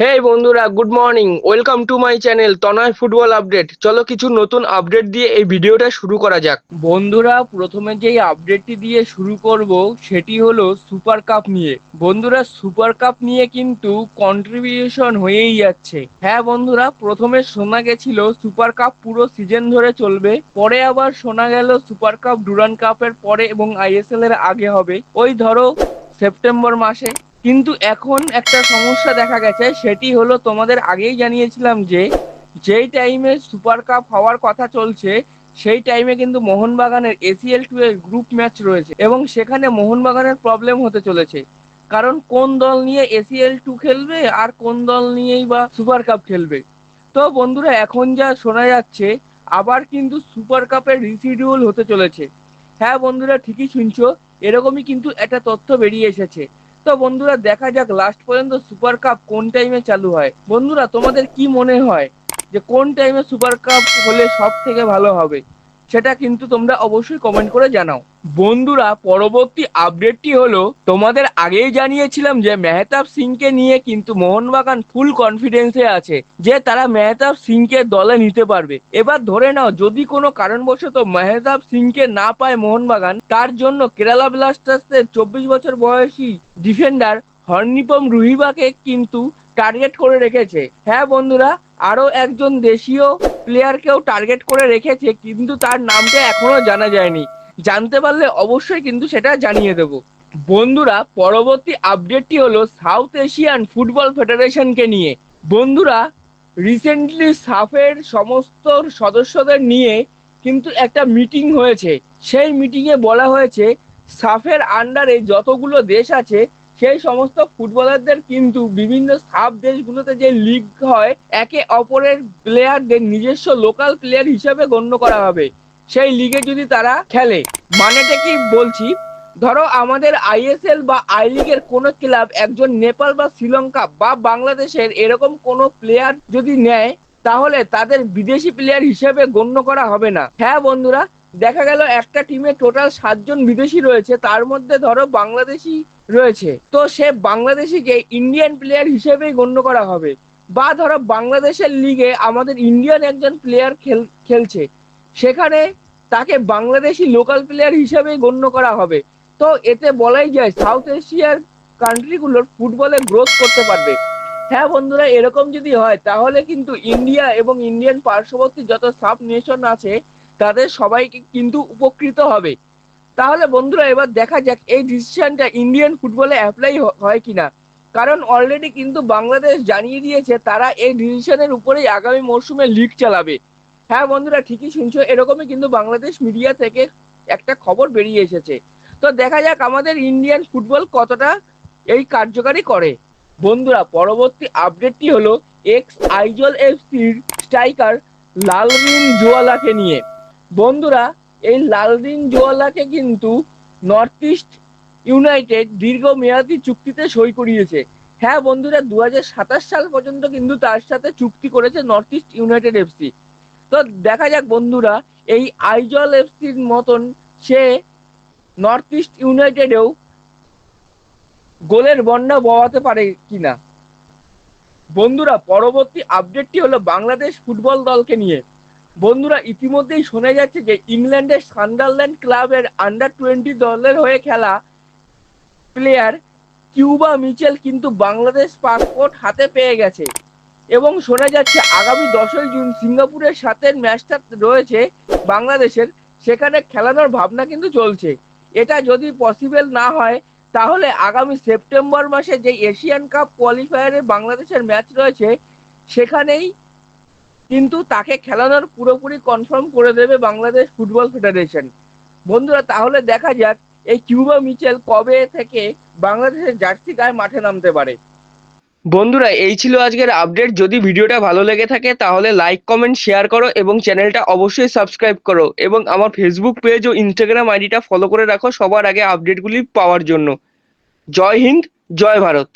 হে বন্ধুরা good morning welcome to my channel Tanay football update চলো কিছু নতুন আপডেট দিয়ে এই ভিডিওটা শুরু করা যাক। বন্ধুরা, প্রথমে যেই আপডেটটি দিয়ে শুরু করব, সেটি হলো সুপার কাপ নিয়ে। বন্ধুরা সুপার কাপ নিয়ে কিন্তু কন্ট্রিবিউশন হয়েই যাচ্ছে। হ্যাঁ বন্ধুরা, প্রথমে শোনা গেছিল সুপার কাপ পুরো সিজন ধরে চলবে, পরে আবার শোনা গেল সুপার কাপ ডুরান কাপের পরে এবং আইএসএল এর আগে হবে। ওই ধরো সেপ্টেম্বর মাসে। কিন্তু এখন একটা সমস্যা দেখা গেছে, সেটি হলো তোমাদের আগেই জানিয়েছিলাম যে, যেই টাইমে সুপার কাপ হওয়ার কথা চলছে, সেই টাইমে কিন্তু মোহনবাগানের এসিএল টু এর গ্রুপ ম্যাচ রয়েছে এবং সেখানে মোহনবাগানের প্রবলেম হতে চলেছে। কারণ কোন দল নিয়ে এসিএল টু খেলবে আর কোন দল নিয়েই বা সুপার কাপ খেলবে? তো বন্ধুরা, এখন যা শোনা যাচ্ছে, আবার কিন্তু সুপার কাপের রিসিডিউল হতে চলেছে। হ্যাঁ বন্ধুরা, ঠিকই শুনছো, এরকমই কিন্তু একটা তথ্য বেরিয়ে এসেছে। তো বন্ধুরা, দেখা যাক লাস্ট পর্যন্ত সুপার কাপ কোন টাইমে চালু হয়। বন্ধুরা, তোমাদের কি মনে হয় যে কোন টাইমে সুপার কাপ হলে সব থেকে ভালো হবে? সেটা কিন্তু তোমরা অবশ্যই কমেন্ট করে জানাও। বন্ধুরা, পরবর্তী আপডেটটি হলো, তোমাদের আগেই জানিয়েছিলাম যে মেহতাব সিংকে নিয়ে কিন্তু মোহনবাগান ফুল কনফিডেন্সে আছে, যে তারা মেহতাব সিংকে দলে নিতে পারবে। এবার ধরে নাও, যদি কোনো কারণবশত মেহতাব সিংকে না পায় মোহনবাগান, তার জন্য কেরালা ব্লাস্টার্সের চব্বিশ বছর বয়সী ডিফেন্ডার হর্নিপম রুহিবাকে কিন্তু টার্গেট করে রেখেছে। হ্যাঁ বন্ধুরা, আরও একজন দেশীয় প্লেয়ারকেও টার্গেট করে রেখেছে, কিন্তু তার নামটা এখনও জানা যায়নি। জানতে পারলে অবশ্যই কিন্তু সেটা জানিয়ে দেব। বন্ধুরা, পরবর্তী আপডেটটি হলো সাউথ এশিয়ান ফুটবল ফেডারেশনকে নিয়ে। বন্ধুরা রিসেন্টলি সাফের সমস্ত সদস্যদের নিয়ে কিন্তু একটা মিটিং হয়েছে। সেই মিটিংয়ে বলা হয়েছে সাফের আন্ডারে যতগুলো দেশ আছে, সেই সমস্ত ফুটবলারদের কিন্তু বিভিন্ন সাব দেশগুলোতে যে লিগ হয়, একে অপরের প্লেয়ারদের নিজস্ব লোকাল প্লেয়ার হিসেবে গণ্য করা হবে। সেই লিগে যদি তারা খেলে। মানেটা কি বলছি? ধরো আমাদের আইএসএল বা আই লিগের কোনো ক্লাব একজন নেপাল বা শ্রীলঙ্কা বা বাংলাদেশের এরকম কোনো প্লেয়ার যদি নেয়, তাহলে তাদের বিদেশি প্লেয়ার হিসেবে গণ্য করা হবে না। হ্যাঁ বন্ধুরা, দেখা গেল একটা টিমে টোটাল সাতজন বিদেশি রয়েছে, তার মধ্যে ধরো বাংলাদেশি রয়েছে। তো সে বাংলাদেশিকে ইন্ডিয়ান প্লেয়ার হিসেবেই গণ্য করা হবে। বা ধরো বাংলাদেশের লিগে আমাদের ইন্ডিয়ান একজন প্লেয়ার খেল, খেলছে। সেখানে তাকে বাংলাদেশি লোকাল প্লেয়ার হিসেবেই গণ্য করা হবে। তো এতে বলাই যায় সাউথ এশিয়ার কান্ট্রিগুলোর ফুটবলে গ্রোথ করতে পারবে। হ্যাঁ বন্ধুরা, এরকম যদি হয়, তাহলে কিন্তু ইন্ডিয়া এবং ইন্ডিয়ান পার্শ্ববর্তী যত সাব নেশন আছে, তাদের সবাইকে কিন্তু উপকৃত হবে। তাহলে বন্ধুরা, এবার দেখা যাক এই ডিসিশনটা ইন্ডিয়ান ফুটবলে অ্যাপ্লাই হয় কিনা। কারণ অলরেডি কিন্তু বাংলাদেশ জানিয়ে দিয়েছে, তারা এই ডিসিশনের উপরেই আগামী মরশুমে লিগ চালাবে। হ্যাঁ বন্ধুরা, ঠিকই শুনছো। এরকমই কিন্তু বাংলাদেশ মিডিয়া থেকে একটা খবর বেরিয়ে এসেছে। তো দেখা যাক আমাদের ইন্ডিয়ান ফুটবল কতটা এই কার্যকারী করে। বন্ধুরা, পরবর্তী আপডেটটি হলো এক্স আইজল এফসির স্ট্রাইকার লালরিন জোয়ালাকে নিয়ে। বন্ধুরা, এই লালরিন জোয়ালাকে কিন্তু নর্থ ইস্ট ইউনাইটেড দীর্ঘমেয়াদী চুক্তিতে সই করিয়েছে। হ্যাঁ বন্ধুরা দু হাজার সাতাশ সাল পর্যন্ত কিন্তু তার সাথে চুক্তি করেছে নর্থ ইস্ট ইউনাইটেড এফসি তো দেখা যাক বন্ধুরা, এই আইজল এফসির মতন সে নর্থ ইস্ট ইউনাইটেডেও গোলের বন্যা বওয়াতে পারে কিনা। বন্ধুরা, পরবর্তী আপডেটটি হলো বাংলাদেশ ফুটবল দলকে নিয়ে। বন্ধুরা, ইতিমধ্যেই শোনা যাচ্ছে যে ইংল্যান্ডের সান্ডারল্যান্ড ক্লাবের আন্ডার টোয়েন্টি দলের হয়ে খেলা প্লেয়ার কিউবা মিচেল কিন্তু বাংলাদেশ পাসপোর্ট হাতে পেয়ে গেছে। এবং শোনা যাচ্ছে আগামী দশই জুন সিঙ্গাপুরের সাথে ম্যাচটা রয়েছে বাংলাদেশের। সেখানে খেলানোর ভাবনা কিন্তু চলছে। এটা যদি পসিবল না হয়, তাহলে আগামী সেপ্টেম্বর মাসে যে এশিয়ান কাপ কোয়ালিফায়ারে বাংলাদেশের ম্যাচ রয়েছে, সেখানেই কিন্তু তাকে খেলানোর পুরোপুরি কনফার্ম করে দেবে বাংলাদেশ ফুটবল ফেডারেশন বন্ধুরা, তাহলে দেখা যাক এই কিউবা মিচেল কবে থেকে বাংলাদেশের জার্সি গায়ে মাঠে নামতে পারে। বন্ধুরা, এই ছিল আজকের আপডেট যদি ভিডিওটা ভালো লেগে থাকে, তাহলে লাইক কমেন্ট শেয়ার করো এবং চ্যানেলটা অবশ্যই সাবস্ক্রাইব করো এবং আমার ফেসবুক পেজ ও ইনস্টাগ্রাম আইডিটা ফলো করে রাখো সবার আগে আপডেটগুলি পাওয়ার জন্য। জয় হিন্দ, জয় ভারত।